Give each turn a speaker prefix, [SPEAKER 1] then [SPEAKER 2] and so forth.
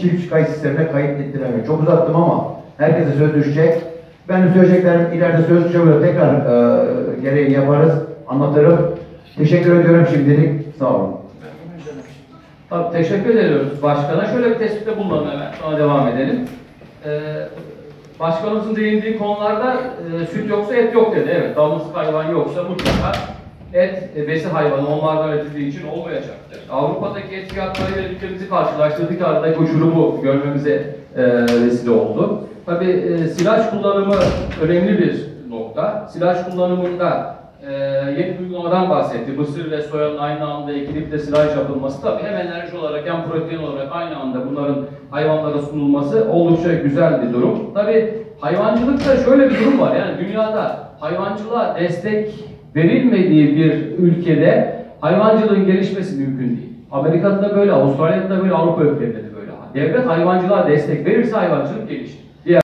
[SPEAKER 1] çift kayıt sistemine kayıt ettiremiyor. Çok uzattım ama herkese söz düşecek. Ben de söyleyeceklerim ileride söz düşebilir. Tekrar e, gereğini yaparız, anlatırım. Teşekkür ediyorum şimdilik. Sağ olun.
[SPEAKER 2] Tabii teşekkür ediyoruz başkana. Şöyle bir tespitte bulunalım hemen. Sonra devam edelim. Ee, başkanımızın değindiği konularda e, süt yoksa et yok dedi. Evet, damızlık hayvan yoksa mutlaka et besi hayvanı onlardan üretildiği için olmayacaktır. Avrupa'daki et fiyatlarıyla ülkemizi karşılaştırdık aradaki uçurumu görmemize e, vesile oldu. Tabii e, silaj kullanımı önemli bir nokta. Silaj kullanımında e, yeni uygulamadan bahsetti. Mısır ve soyanın aynı anda ekilip de silaj yapılması tabii hem enerji olarak hem protein olarak aynı anda bunların hayvanlara sunulması oldukça güzel bir durum. Tabii hayvancılıkta şöyle bir durum var. Yani dünyada hayvancılığa destek verilmediği bir ülkede hayvancılığın gelişmesi mümkün değil. Amerika'da da böyle, Avustralya'da da böyle, Avrupa ülkelerinde de böyle. Devlet hayvancılığa destek verirse hayvancılık gelişir.